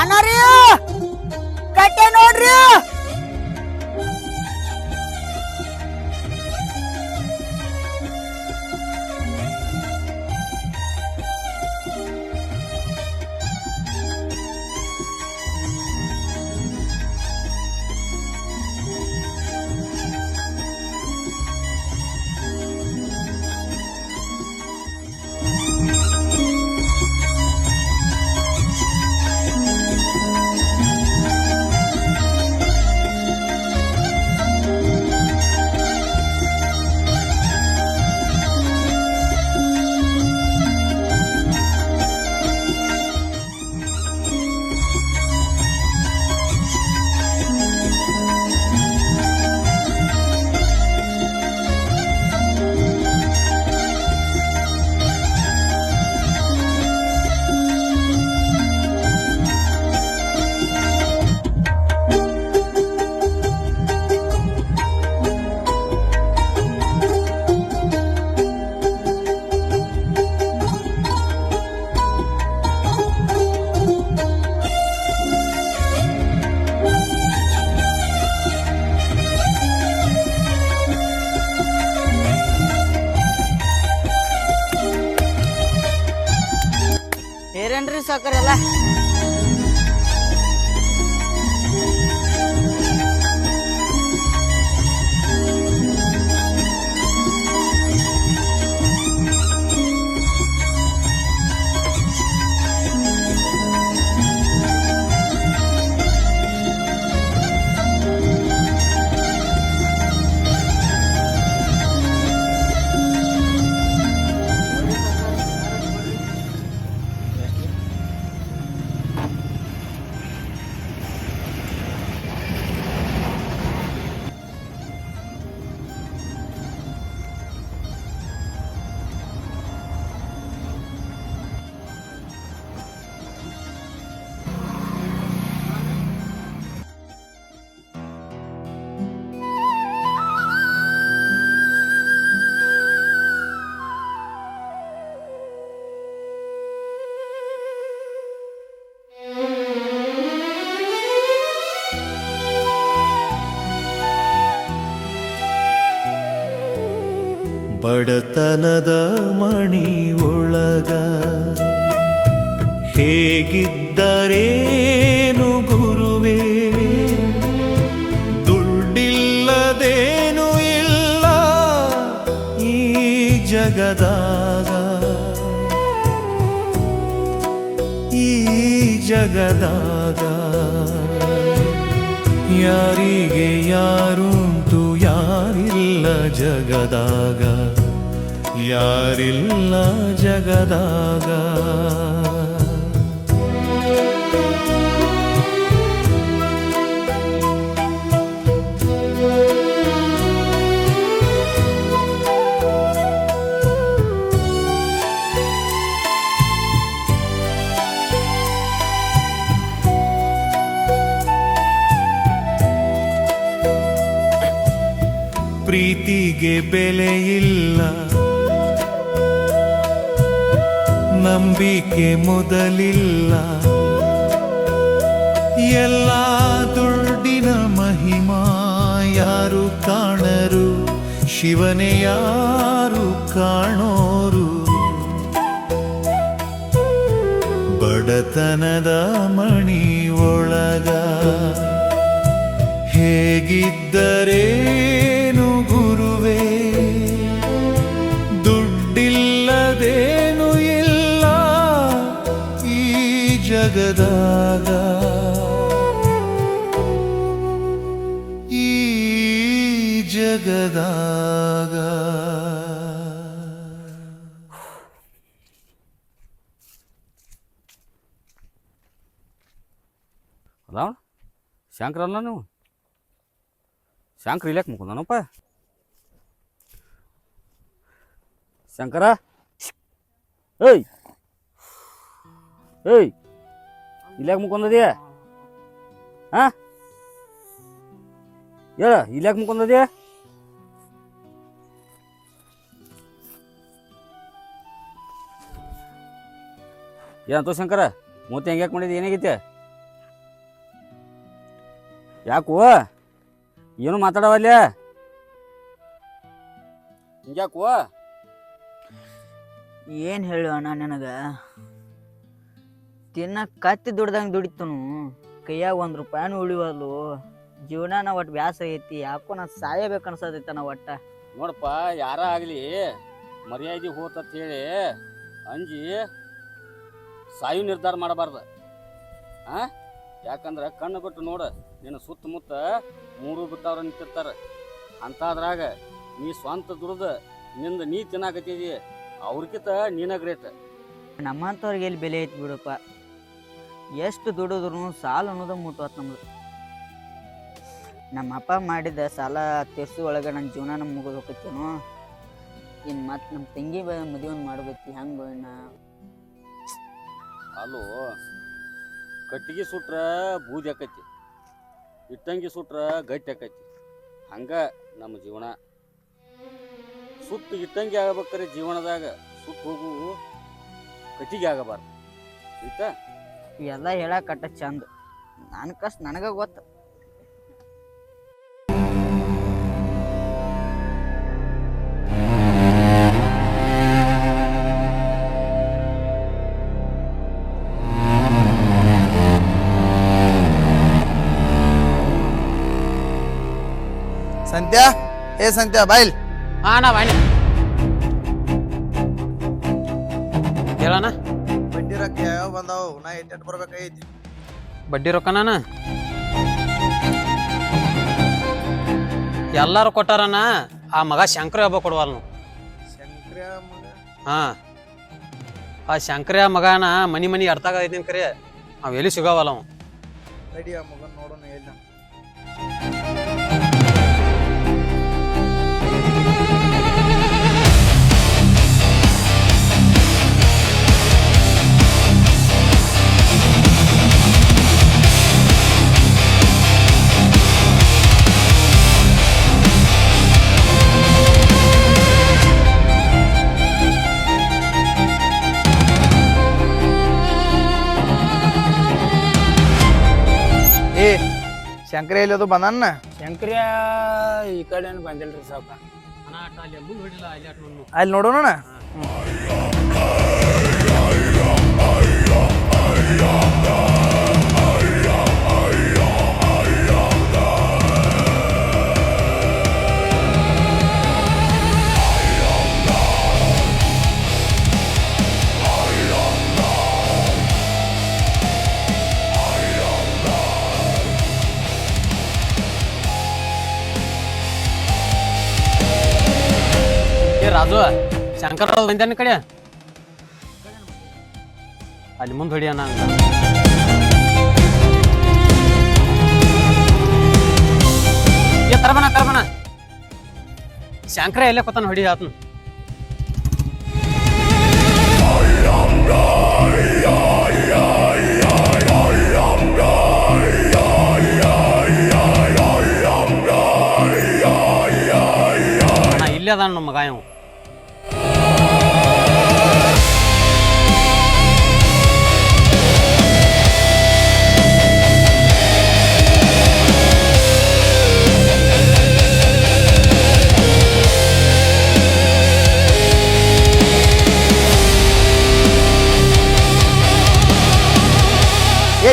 ಅಣ್ಣಾರಿ ಕಟ್ಟೆ ನೋಡ್ರಿ ಬಡತನದ ಮಣಿ ಒಳಗ ಹೇಗಿದ್ದರೇನು ಗುರುವೇ? ದುಡ್ಡಿಲ್ಲದೇನು ಇಲ್ಲ ಈ ಜಗದಾಗ. ಈ ಜಗದಾಗ ಯಾರಿಗೆ ಯಾರುಂಟು ಯಾರಿಲ್ಲ ಜಗದಾಗ? ಯಾರಿಲ್ಲ ಜಗದಾಗ? ಪ್ರೀತಿಗೆ ಬೆಲೆ ಇಲ್ಲ ನಂಬಿಕೆ ಮೊದಲಿಲ್ಲ. ಎಲ್ಲ ದುಡ್ಡಿನ ಮಹಿಮಾ ಯಾರು ಕಾಣರು? ಶಿವನೇ ಯಾರು ಕಾಣೋರು? ಬಡತನದ ಮಣಿ ಒಳಗ ಹೇಗಿದ್ದರೇನು ಜಗದಾಗ ಈ ಜಗದಾಗ. ಅದಾವ ಶಂಕರ ಅಲ್ಲ ನೀವು? ಶಂಕರ ಇಲ್ಯಾಕೆ ಮುಕೊಂದನಪ್ಪ ಶಂಕರ? ಏಯ್! ಏಯ್! ಇಲ್ಯಾಕೆ ಮುಕೊಂದದ್ಯಾ ಹಾ? ಹೇಳ, ಇಲ್ಯಾಕೆ ಮುಕೊಂದದ್ಯಾ ಏನಂತ ಶಂಕರ, ಮೂತಿ ಹೆಂಗ್ಯಾಕೆ ಮಾಡಿದ್ದೆ ಏನಾಗೈತೆ? ಯಾಕೋ? ಏನು ಮಾತಾಡವಲ್ಲ ಹಿಂಗ್ಯಾಕೋ? ಏನ್ ಹೇಳು ನಾನು ನನಗ? ತಿನ್ನ ಕತ್ತಿ ದುಡ್ದಂಗೆ ದುಡಿತನು. ಕೈಯಾಗ ಒಂದ್ ರೂಪಾಯಿನೂ ಉಳಿವಲ್ಲು ನಾವು ಒಟ್ಟು ಬ್ಯಾಸ ಐತಿ. ಯಾಕೋ ನಾ ಸಾಯಬೇಕು ಅನ್ಸತೈತನ ಒಟ್ಟ. ನೋಡಪ್ಪ ಯಾರ ಆಗಲಿ ಮರ್ಯಾದೆ ಹೋತತ್ ಹೇಳಿ ಅಂಜಿ ಸಾಯು ನಿರ್ಧಾರ ಮಾಡಬಾರ್ದು. ಆ? ಯಾಕಂದ್ರೆ ಕಣ್ಣು ಬಿಟ್ಟು ನೋಡು ನಿನ್ನ ಸುತ್ತಮುತ್ತ ಮೂರು ಬಿಟ್ಟವ್ರು ನಿಂತಿರ್ತಾರೆ. ಅಂತಾದ್ರಾಗ ನೀ ಸ್ವಂತ ದುಡ್ದು ನಿಂದ ನೀ ತಿನ್ನಾಕತ್ತಿದಿ ಅವ್ರಕಿತ ನೀನ ಗ್ರೇಟ್. ನಮ್ಮಂಥವ್ರಿಗೆ ಎಲ್ಲಿ ಬೆಲೆ ಐತಿ ಬಿಡಪ್ಪ. ಎಷ್ಟು ದುಡಿದ್ರು ಸಾಲ ಅನ್ನೋದು ಮುಟ್ಟುವತ್ ನಮ್ದು. ನಮ್ಮ ಅಪ್ಪ ಮಾಡಿದ ಸಾಲ ತೀರ್ಸು ಒಳಗೆ ನನ್ನ ಜೀವನ ಮುಗಿದು ಹೋಗತ್ತೇನೋ ಇನ್ನು ಮತ್ತೆ ನಮ್ಮ ತಂಗಿ ಮದುವೆ ಮಾಡ್ಬೇಕು, ಹೆಂಗೆ ನಾ. ಕಟ್ಟಿಗೆ ಸುಟ್ರ ಬೂದಿ ಆಕೈತಿ, ಇಟ್ಟಂಗಿ ಸುಟ್ರ ಗಟ್ಟಿ ಆಕೈತಿ, ಹಂಗ ನಮ್ಮ ಜೀವನ. ಸುಟ್ಟು ಇಟ್ಟಂಗಿ ಆಗ್ಬೇಕಾರೆ ಜೀವನದಾಗ, ಸುಟ್ಟು ಹೋಗು, ಕಟ್ಟಿಗೆ ಆಗಬಾರ್ದು, ಆಯ್ತಾ? ಎಲ್ಲ ಹೇಳಕಟ್ಟ ಕಟ್ಟ ಚಂದ. ನನ್ನ ಕಷ್ಟ ನನಗ ಗೊತ್ತು. ಸಂತ್ಯಾ ಏ ಸಂತ್ಯಾ ಬಾಯ್ಲ್. ಹಾ ನಾ ಬಡ್ಡಿ ರೊಕ್ಕ ಯಾವ ಬಂದಾವು. ನಾ ಎಟ್ಟೆಟ್ ಬರ್ಬೇಕಾಗೈತಿ. ಬಡ್ಡಿ ರೊಕ್ಕನ ಎಲ್ಲಾರು ಕೊಟ್ಟಾರನ? ಆ ಮಗ ಶಂಕರ ಹಬ್ಬ ಕೊಡುವಲ್ ನಾವು ಶಂಕ್ರ್ಯಾ ಮಗ? ಹಾ. ಆ ಶಂಕರ ಮಗನ ಮನಿ ಮನಿ ಅರ್ಥಾಗ ಐತಿನ್ ಕರೆ ಅವ್ ಎಲ್ಲಿ ಸಿಗಾವಲ್ಲ ಅವ? ನಡಿ ಆ ಮಗನ್ ನೋಡೋಣ ಎಲ್ಲ ಶಂಕರ ಇಲ್ಲದು ಬಂದನ್ನ ಶಂಕರ ಈ ಕಡೆ ಬಂದಿಲ್ರಿ ಸಾವ್ಕ? ಅಲ್ಲಿ ನೋಡೋಣ ಏ ರಾಜು ಶಂಕರ ಬಂದಾನ ಕಡೆ. ಅಲ್ಲಿ ಮುಂದೆ ಹೊಡಿಯಣ್ಣ ಅಂತ ಏ ತರಬನ ತರಬನ ಶಂಕರ ಎಲ್ಲೇ ಕೊತ್ತಾನ ಹೊಡಿ ಆತನ. ಇಲ್ಲೇ ಅದಾನ ನಮ್ಮ ಮಗ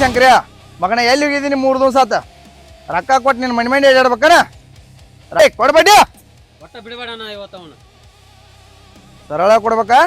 ಶಂಕರ ಮಗನ ಎಲ್ಲಿ ಹೋಗಿದ್ದೀನಿ ಮೂರು ದಿವಸ ಆತ? ರೊಕ್ಕ ಕೊಟ್ಟು ನಿನ್ನ ಮನೆ ಮಂಡಿ ಅಡ್ಯಾಡ್ಬೇಕನ? ರೈ ಕೊಡ್ಬೇಡಿ ಒಟ್ಟ ಬಿಡಬೇಡಣ್ಣ ಇವತ್ತು ಅವನು. ಸರಳ ಕೊಡ್ಬೇಕಾ?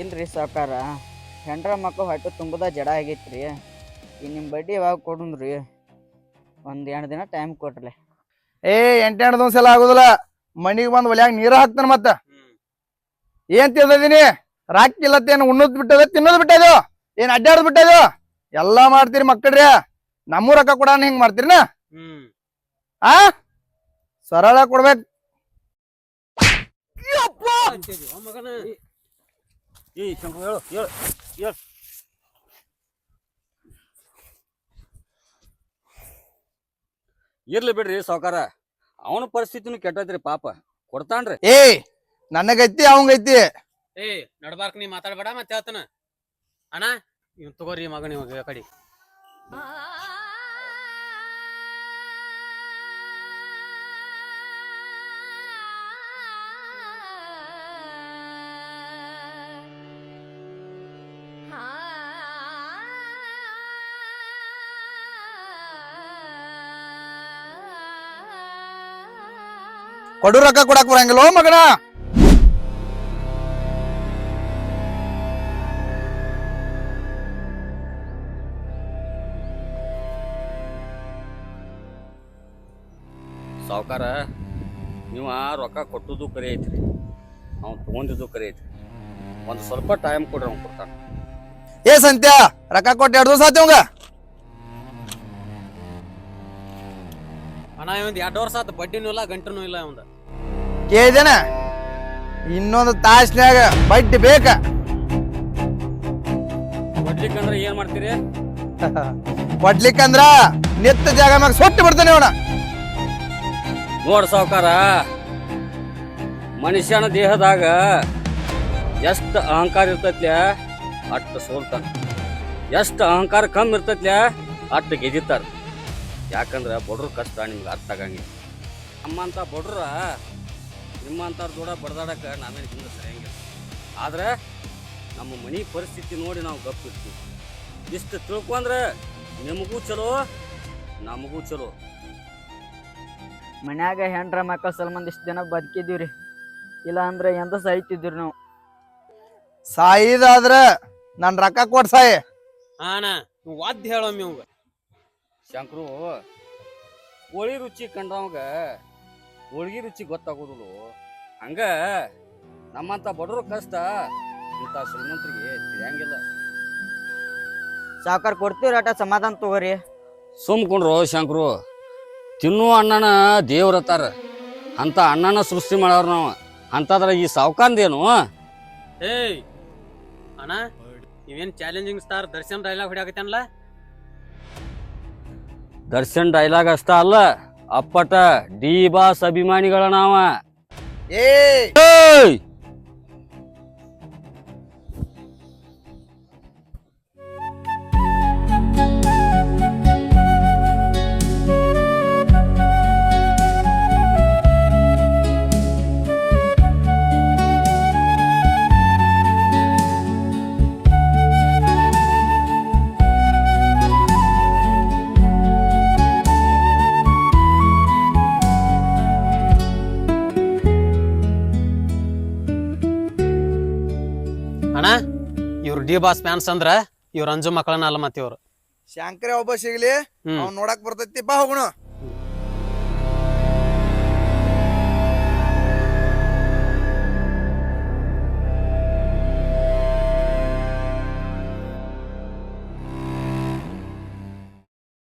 ಇಲ್ರಿ ಸಾವುಕಾರ ಹೆಂಡ್ರ ಮಕ್ಕಳು ಹೊಟ್ಟೆ ತುಂಬದ ಜಡ ಆಗೈತ್ರಿ. ಈ ನಿಮ್ಮ ಬಡ್ಡಿ ಯಾವಾಗ ಕೊಡುನ್ರಿ ಒಂದು ಎರಡು ದಿನ ಟೈಮ್ ಕೊಟ್ರಲೆ ಏ ಎಂಟೆಂಟು ದಿವಸ ಎಲ್ಲ ಆಗುದಿಲ್ಲ. ಮಣಿಗೆ ಬಂದು ಒಲ್ಯಾಗ ನೀರ ಹಾಕ್ತಾನ ಮತ್ತ. ಏನ್ ತಿಂದಿದ್ದೀನಿ ರಾಕಿಲ್ಲತ್ತೇನು ಉಣ್ಣದ್ ಬಿಟ್ಟದ ತಿನ್ನೋದ್ ಬಿಟ್ಟದು ಏನ್ ಅಡ್ಡಾಡದ್ ಬಿಟ್ಟದು ಎಲ್ಲಾ ಮಾಡ್ತೀರಿ ಮಕ್ಕಳ್ರಿ. ನಮ್ಮೂ ರೊಕ್ಕ ಕೊಡ ಹಿಂಗ್ ಮಾಡ್ತೀರಿನ? ಹ್ಮ್. ಆ? ಸರಳ ಕೊಡ್ಬೇಕು. ಮಗನ ಏ ಶಂಕು ಹೇಳು ಹೇಳು ಹೇಳು. ಇರ್ಲಿ ಬಿಡ್ರಿ ಸಾವ್ಕಾರ. ಅವನ ಪರಿಸ್ಥಿತಿನೂ ಕೆಟ್ಟೈತ್ರಿ ಪಾಪ. ಕೊಡ್ತಾನ್ರಿ. ಏ ನನಗೈತಿ ಅವಂಗೈತಿ ಏ, ನಡ್ಬಾರ್ಕ್, ನೀ ಮಾತಾಡ್ಬೇಡ ಮತ್ತೆ ಹೇಳ್ತಾನ. ಅಣ್ಣ ಇವ್ ತಗೋರಿ ಮಗನ ಇವಾಗ ಕಡಿ. ಕೊಡು ರೊಕ್ಕ ಕೊಡಕ್ ಬರಂಗಿಲ್ಲ ಮಗನ. ಸಾವುಕಾರ ನೀವು ರೊಕ್ಕ ಕೊಟ್ಟದ್ದು ಕರೆ ಐತ್ರಿ. ಅವ್ನು ತೊಗೊಂಡಿದ್ದು ಕರೆ ಐತ್ರಿ. ಒಂದು ಸ್ವಲ್ಪ ಟೈಮ್ ಕೊಡ್ರಿ ಅವ್ನು ಕೊಡ್ತಾನೆ. ಏ ಸಂತ್ಯ ರೊಕ್ಕ ಕೊಟ್ಟು ಎರಡು ದಿವಸ ಆತಿ ಅವಂಗ ಅಣ್ಣ ಇವಂದು ಎರಡು ವರ್ಷ ಆತ ಬಡ್ಡಿನೂ ಇಲ್ಲ ಗಂಟನೂ ಇಲ್ಲ ಇವಂದ. ಕೇಳಿದೇನ? ಇನ್ನೊಂದು ತಾಸ್ನ್ಯಾಗ ಬಡ್ಡಿ ಬೇಕ. ಕೊಡ್ಲಿಕ್ಕಂದ್ರೆ ಏನು ಮಾಡ್ತೀರಿ? ಕೊಡ್ಲಿಕ್ಕಂದ್ರ ನಿತ್ತ ಜಾಗ ಮ್ಯಾಗ ಸೊಟ್ಟು ಬಿಡ್ತಾನೆ ಅವನ ನೋಡ್ ಸಾವುಕಾರ. ಮನುಷ್ಯನ ದೇಹದಾಗ ಎಷ್ಟು ಅಹಂಕಾರ ಇರ್ತೈತ್ಲ, ಅಷ್ಟು ಸೋಲ್ತಾನ. ಎಷ್ಟು ಅಹಂಕಾರ ಕಮ್ಮಿ ಇರ್ತೈತ್ಲ, ಅಷ್ಟು ಗೆದಿತಾರ. ಯಾಕಂದ್ರೆ ಬಡ್ರ ಕಷ್ಟ ನಿಮ್ಗೆ ಅರ್ಥ ಆಗಂಗಿಲ್ಲ. ನಮ್ಮಂಥ ಬಡ್ರ ನಿಮ್ಮಂಥವ್ರ ದೂಡ ಬಡ್ದಾಡಕ್ಕೆ ನಾವೇನು ಹಿಂದೆ ಸರಿಯಂಗಿಲ್ಲ. ಆದ್ರೆ ನಮ್ಮ ಮನೆ ಪರಿಸ್ಥಿತಿ ನೋಡಿ ನಾವು ಗಪ್ಪಿರ್ತೀವಿ ಇಷ್ಟು ತಿಳ್ಕೊಂಡ್ರೆ ನಿಮಗೂ ಚಲೋ, ನಮಗೂ ಚಲೋ. ಮನ್ಯಾಗ ಹೆಂಡ್ರ ಮಕ್ಕಳ ಸಲ್ಮಂದ್ ಇಷ್ಟು ದಿನ ಬದುಕಿದ್ದೀವ್ರಿ. ಇಲ್ಲ ಅಂದ್ರೆ ಎಂತ ಸಾಯ್ತಿದ್ವಿ ನಾವು? ಸಾಯಿದಾದ್ರೆ ನನ್ ರೊಕ್ಕ ಕೊಡ್ ಸಾಯಿ. ಇವ್ ವಾದ್ಯ ಹೇಳೊಮ್ಮೆ ಇವಂಗ. ಶಂಕರು ಹೋಳಿ ರುಚಿ ಕಂಡವಾಗ ಹೋಳ್ಗಿ ರುಚಿ ಗೊತ್ತಾಗೋದಿಲ್ಲ. ಹಂಗ ನಮ್ಮಂತ ಬಡವ್ರ ಕಷ್ಟ ಇಂಥ ಶ್ರೀಮಂತರಿಗೆ ತಿಳಿಯಂಗಿಲ್ಲ. ಸಾಕಾರ ಕೊಡ್ತೀವಿ ಆಟ ಸಮಾಧಾನ ತಗೋರಿ. ಸುಮ್ಕೊಂಡ್ರು ಶಂಕರು. ತಿನ್ನುವ ಅಣ್ಣನ ದೇವ್ರತ್ತಾರ ಅಂತ ಅಣ್ಣನ ಸೃಷ್ಟಿ ಮಾಡೋರು ನಾವು. ಅಂತದ್ರ ಈ ಸಾವ್ಕಾಂದೇನು ಏಯ್! ಅಣ್ಣ ಇವೇನ್ ಚಾಲೆಂಜಿಂಗ್ ಸ್ಟಾರ್ ದರ್ಶನ್ ಡೈಲಾಗ್ ಹೊಡಿಯಾಕತ್ತೇನಲ್ಲ ದರ್ಶನ್ ಡೈಲಾಗ್ ಅಷ್ಟ ಅಲ್ಲ ಅಪ್ಪಟ ಡಿ ಬಾಸ್ ಅಭಿಮಾನಿಗಳ ನಾವ. ಏ ಏಯ್! ಡಿ ಬಾಸ್ ಫ್ಯಾನ್ಸ್ ಅಂದ್ರ ಇವ್ರ ಅಂಜು ಮಕ್ಕಳನ್ನ ಅಲ್ಲ ಮತ್ತಿವ್ರು ಶಂಕರ ಒಬ್ಬ ಸಿಗ್ಲಿ ಅವ್ನ್ ನೋಡಕ್ ಬರ್ತೈತಿ ಬಾ ಹೋಗುಣ.